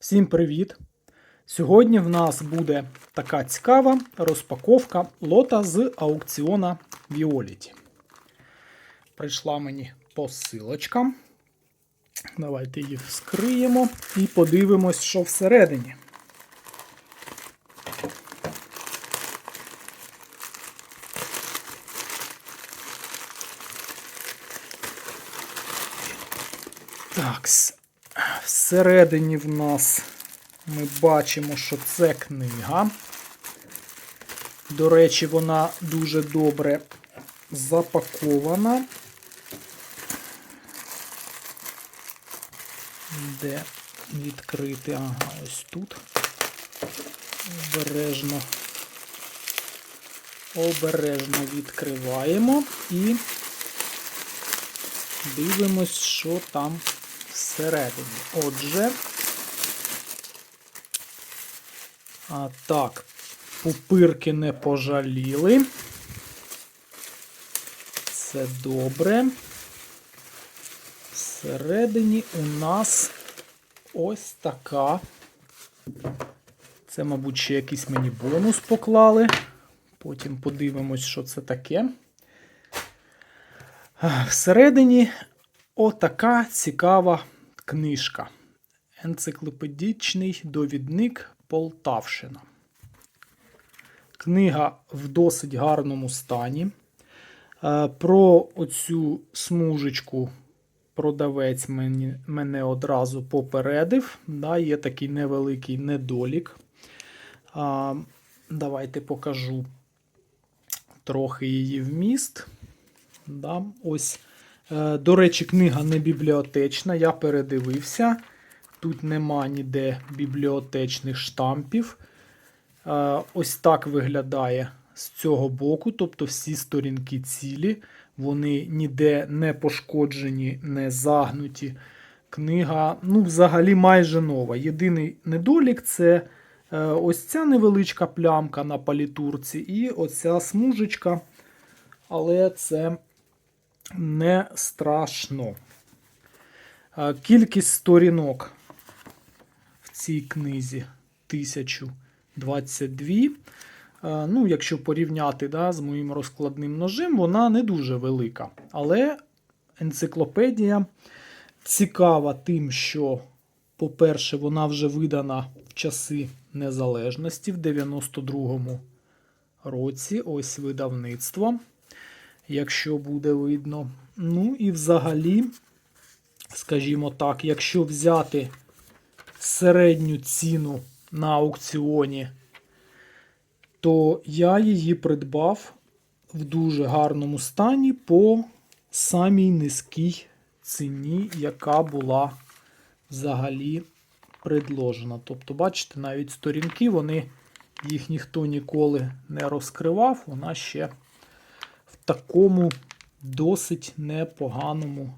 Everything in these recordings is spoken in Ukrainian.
Всім привіт! Сьогодні в нас буде така цікава розпаковка лота з аукціона Violet. Прийшла мені посилочка. Давайте її вскриємо і подивимось, що всередині. Так, с- всередині в нас ми бачимо, що це книга. До речі, вона дуже добре запакована. Де відкрити? Ага, ось тут. Обережно. Обережно відкриваємо і дивимось, що там всередині. Отже, а, так, пупирки не пожаліли. Це добре. Всередині у нас ось така. Це, мабуть, ще якийсь мені бонус поклали. Потім подивимось, що це таке. Всередині отака цікава книжка. Енциклопедичний довідник Полтавщина. Книга в досить гарному стані. Е, Про оцю смужечку продавець мені, мене одразу попередив. Да, Є такий невеликий недолік. А, Давайте покажу трохи її вміст. Да, ось, До речі, книга не бібліотечна, я передивився. Тут нема ніде бібліотечних штампів. Е, Ось так виглядає з цього боку, тобто всі сторінки цілі, вони ніде не пошкоджені, не загнуті. Книга, ну, взагалі, майже нова. Єдиний недолік це е, ось ця невеличка плямка на палітурці і оця смужечка. Але це не страшно. Кількість сторінок в цій книзі 1022. Е, Ну, якщо порівняти да, з моїм розкладним ножем, вона не дуже велика. Але енциклопедія цікава тим, що, по-перше, вона вже видана в часи незалежності в 92-му році. Ось видавництво, якщо буде видно. Ну і взагалі, скажімо так, якщо взяти середню ціну на аукціоні, то я її придбав в дуже гарному стані по самій низькій ціні, яка була взагалі предложена. Тобто, бачите, навіть сторінки, вони, їх ніхто ніколи не розкривав. Вона ще такому досить непоганому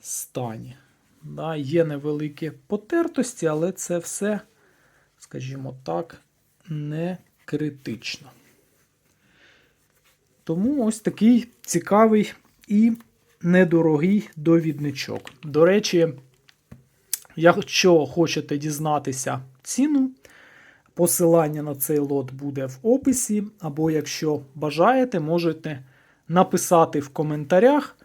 стані. Да, Є невеликі потертості, але це все, скажімо так, не критично. Тому ось такий цікавий і недорогий довідничок. До речі, якщо хочете дізнатися ціну, посилання на цей лот буде в описі, або якщо бажаєте, можете написати в коментарях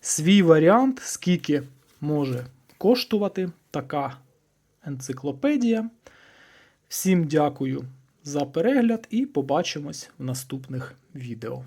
свій варіант, скільки може коштувати така енциклопедія. Всім дякую за перегляд і побачимось в наступних відео.